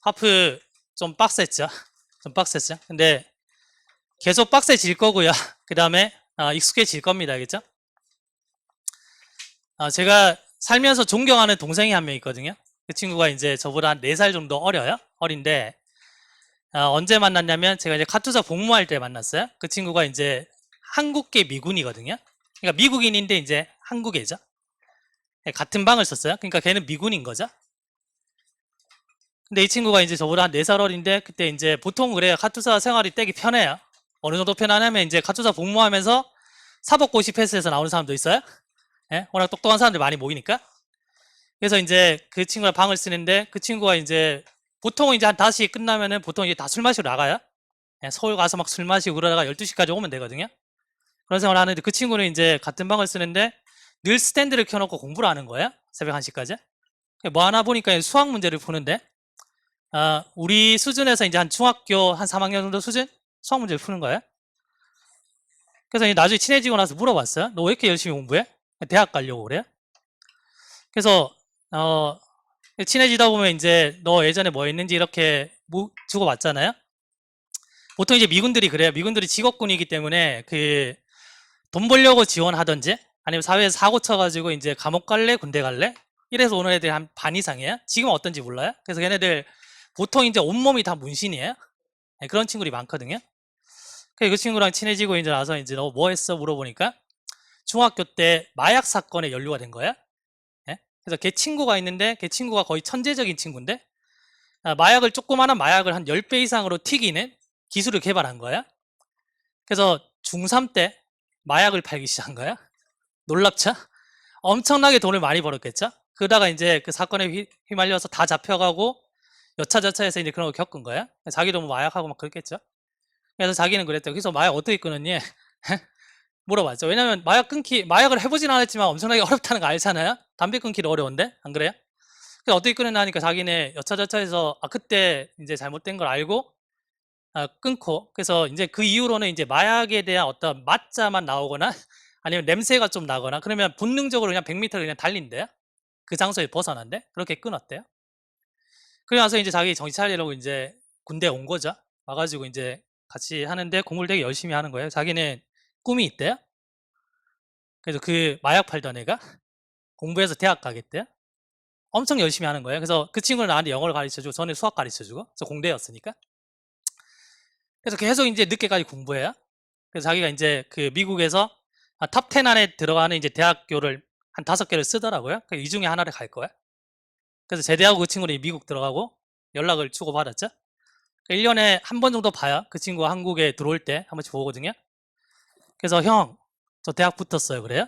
하프 좀 빡셌죠. 좀 빡셌죠. 근데 계속 빡세질 거고요. 그 다음에 익숙해질 겁니다. 알겠죠? 아, 제가 살면서 존경하는 동생이 한 명 있거든요. 그 친구가 이제 저보다 한 4살 정도 어려요. 어린데 아, 언제 만났냐면 제가 이제 카투사 복무할 때 만났어요. 그 친구가 이제 한국계 미군이거든요. 그러니까 미국인인데 이제 한국애죠. 네, 같은 방을 썼어요. 그러니까 걔는 미군인 거죠. 근데 이 친구가 이제 저보다 한 4살 어린데 그때 이제 보통 그래요. 카투사 생활이 되게 편해요. 어느 정도 편하냐면 이제 카투사 복무하면서 사법고시 패스에서 나오는 사람도 있어요. 예? 워낙 똑똑한 사람들 많이 모이니까. 그래서 이제 그 친구가 방을 쓰는데 그 친구가 이제 보통 이제 한 5시 끝나면은 보통 이제 다 술 마시러 나가요. 예, 서울 가서 막 술 마시고 그러다가 12시까지 오면 되거든요. 그런 생활을 하는데 그 친구는 이제 같은 방을 쓰는데 늘 스탠드를 켜놓고 공부를 하는 거예요. 새벽 1시까지. 뭐 하나 보니까 수학 문제를 푸는데 아, 우리 수준에서 이제 한 중학교 한 3학년 정도 수준 수학 문제를 푸는 거예요. 그래서 나중에 친해지고 나서 물어봤어요. 너 왜 이렇게 열심히 공부해? 대학 가려고 그래요? 그래서 어, 친해지다 보면 이제 너 예전에 뭐 했는지 이렇게 무- 주고받잖아요. 보통 이제 미군들이 그래요. 미군들이 직업군이기 때문에 그 돈 벌려고 지원하든지 아니면 사회에서 사고 쳐가지고 이제 감옥 갈래 군대 갈래 이래서 오는 애들이 한 반 이상이에요. 지금 어떤지 몰라요. 그래서 걔네들 보통 이제 온몸이 다 문신이에요. 네, 그런 친구들이 많거든요. 그 친구랑 친해지고 이제 나서 이제 너 뭐 했어 물어보니까 중학교 때 마약 사건에 연루가 된 거야. 예? 그래서 걔 친구가 있는데 걔 친구가 거의 천재적인 친구인데 아, 마약을 조그마한 마약을 한 10배 이상으로 튀기는 기술을 개발한 거야. 그래서 중3 때 마약을 팔기 시작한 거야. 놀랍죠? 엄청나게 돈을 많이 벌었겠죠? 그러다가 이제 그 사건에 휘, 휘말려서 다 잡혀가고 여차저차해서 이제 그런 거 겪은 거야. 자기도 뭐 마약하고 막 그랬겠죠? 그래서 자기는 그랬대요. 그래서 마약 어떻게 끊었니? 물어봤죠. 왜냐면 마약 끊기, 마약을 해보진 않았지만 엄청나게 어렵다는 거 알잖아요? 담배 끊기도 어려운데? 안 그래요? 그래서 어떻게 끊었나 하니까 자기네 여차저차해서 아, 그때 이제 잘못된 걸 알고 아, 끊고 그래서 이제 그 이후로는 이제 마약에 대한 어떤 맛자만 나오거나 아니면 냄새가 좀 나거나 그러면 본능적으로 그냥 100m를 그냥 달린대요. 그 장소에 벗어난대. 그렇게 끊었대요. 그러고 나서 이제 자기 정신 차리려고 이제 군대 온 거죠. 와가지고 이제 같이 하는데 공부를 되게 열심히 하는 거예요. 자기는 꿈이 있대요. 그래서 그 마약 팔던 애가 공부해서 대학 가겠대요. 엄청 열심히 하는 거예요. 그래서 그 친구는 나한테 영어를 가르쳐주고 저는 수학 가르쳐주고 저 공대였으니까. 그래서 계속 이제 늦게까지 공부해요. 그래서 자기가 이제 그 미국에서 탑10 안에 들어가는 이제 대학교를 한 다섯 개를 쓰더라고요. 그 이 중에 하나를 갈 거야. 그래서 제대하고 그 친구는 미국 들어가고 연락을 주고받았죠. 1년에 한 번 정도 봐요. 그 친구가 한국에 들어올 때 한 번씩 보거든요. 그래서 형, 저 대학 붙었어요. 그래요?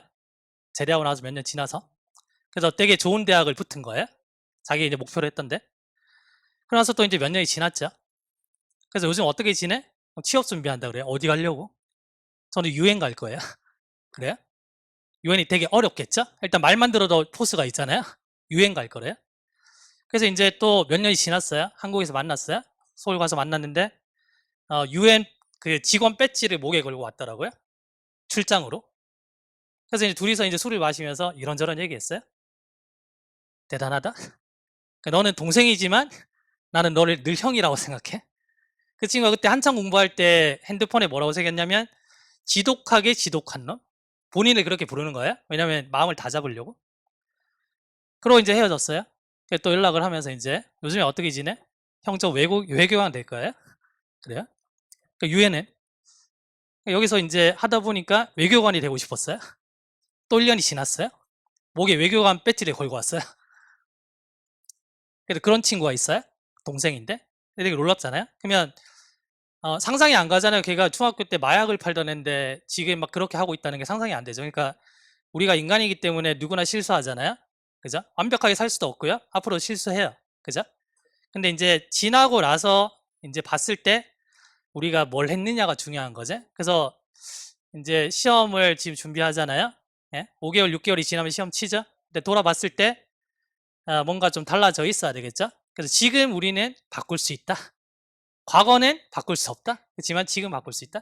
제대하고 나서 몇 년 지나서. 그래서 되게 좋은 대학을 붙은 거예요. 자기 이제 목표로 했던데. 그러나서 또 이제 몇 년이 지났죠. 그래서 요즘 어떻게 지내? 취업 준비한다 그래요. 어디 가려고? 저는 유엔 갈 거예요. 그래요? 유엔이 되게 어렵겠죠? 일단 말만 들어도 포스가 있잖아요. 유엔 갈 거래요. 그래서 이제 또 몇 년이 지났어요. 한국에서 만났어요. 서울 가서 만났는데 어, 유엔 그 직원 배지를 목에 걸고 왔더라고요. 출장으로. 그래서 이제 둘이서 이제 술을 마시면서 이런저런 얘기했어요. 대단하다. 그러니까 너는 동생이지만 나는 너를 늘 형이라고 생각해. 그 친구가 그때 한창 공부할 때 핸드폰에 뭐라고 새겼냐면 지독하게 지독한 놈. 본인을 그렇게 부르는 거예요. 왜냐면 마음을 다 잡으려고. 그러고 이제 헤어졌어요. 그래서 또 연락을 하면서 이제 요즘에 어떻게 지내? 형 저 외국 외교관 될 거예요? 그래요? 그 유엔은 여기서 이제 하다 보니까 외교관이 되고 싶었어요. 또 1년이 지났어요. 목에 외교관 배지를 걸고 왔어요. 그래도 그런 친구가 있어요. 동생인데 되게 놀랍잖아요. 그러면 어, 상상이 안 가잖아요. 걔가 중학교 때 마약을 팔던 애인데 지금 막 그렇게 하고 있다는 게 상상이 안 되죠. 그러니까 우리가 인간이기 때문에 누구나 실수하잖아요. 그죠? 완벽하게 살 수도 없고요. 앞으로 실수해요. 그죠? 근데 이제 지나고 나서 이제 봤을 때 우리가 뭘 했느냐가 중요한 거죠. 그래서 이제 시험을 지금 준비하잖아요. 예? 5개월, 6개월이 지나면 시험 치죠. 근데 돌아봤을 때 아, 뭔가 좀 달라져 있어야 되겠죠. 그래서 지금 우리는 바꿀 수 있다. 과거는 바꿀 수 없다. 그렇지만 지금 바꿀 수 있다.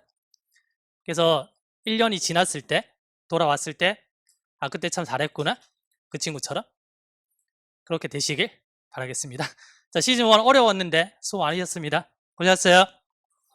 그래서 1년이 지났을 때 돌아왔을 때 아 그때 참 잘했구나. 그 친구처럼 그렇게 되시길 바라겠습니다. 자, 시즌 1 어려웠는데 수고 많으셨습니다. 고생하셨어요.